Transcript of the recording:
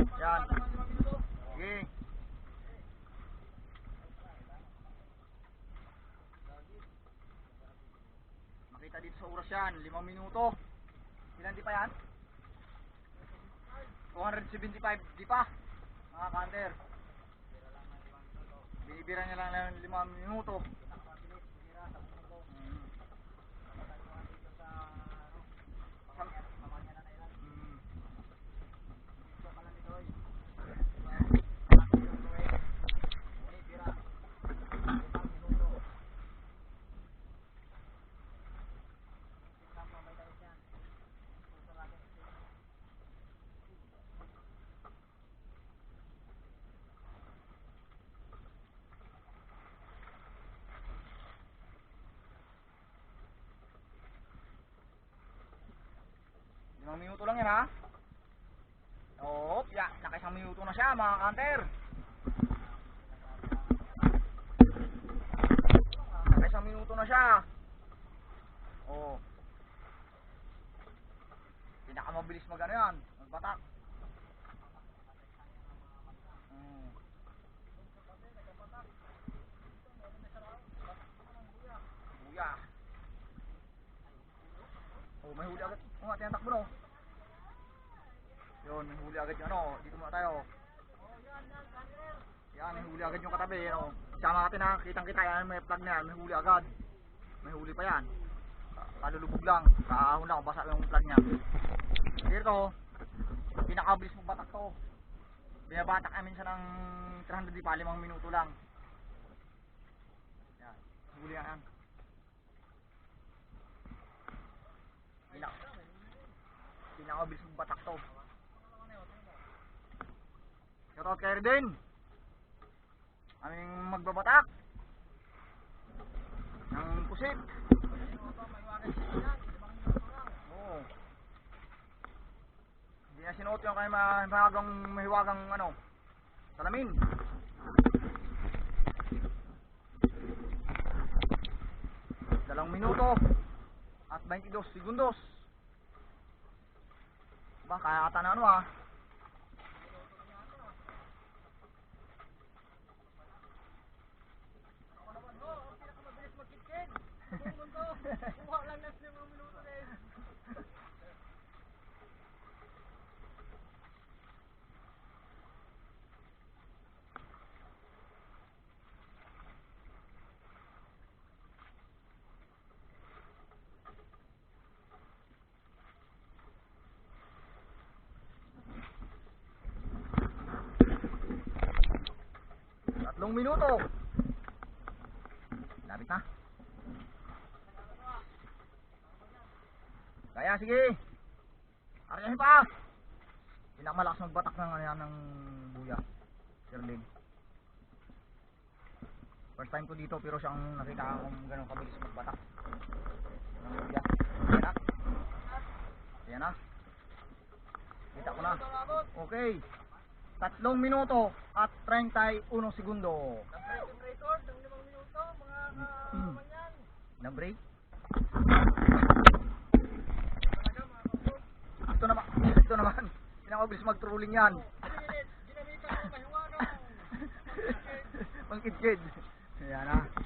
Yan. Sige. Makita dito sa oras yan, limang minuto. Ilan di pa yan? 275 di pa. Mga kanter. Binibira niya lang ng limang minuto. Limang minuto lang yan ha. Oo, ya, nakaisang minuto na siya mga kanter. Nakaisang minuto na siya. Oo. Pinakamabilis mag ano yan, magbatak. Mm. Buya. Oh, may huli agad. Oo nga, tinatakbo no. Yun, may huli agad yung ano. Dito muna tayo. Yan, may huli agad yung katabi. Ano. Sama natin ha, kitang kita yan, may plug na yan, may huli agad. May huli pa yan. Kalulubog lang. Kaahon lang, basa yung plug niya. Dito, pinakabilis mong batak to. Binabatak namin siya ng 300 di pa, 5 minuto lang. Yan, huli yan. Pinak pinakabilis mong batak to. Shoutout kay Erden. Aming magbabatak. Ng pusit. Oo. Hindi na sinuot yung kay mahiwagang mahiwagang ano. Salamin. Dalawang minuto at 22 segundos. Ba, kaya ata na ano ah. Tatlong minuto. Lapit na. Kaya sige. Aryahin pa. Pinakamalakas magbatak ng ano ng buya. Sirlin. First time ko dito pero siyang nakita kong ganun kabilis magbatak. Ng buya. Ayan na. Ayan na. Kita ko na. Okay. Tatlong minuto at 31 segundo. Ng limang minuto, mga kamanyan. Mga kapatid. Ito naman, ito naman. Pinakabilis mag-trolling yan. Ginamit- Ginamitan ng mahiwagang. Pangkid-kid. Ayan na.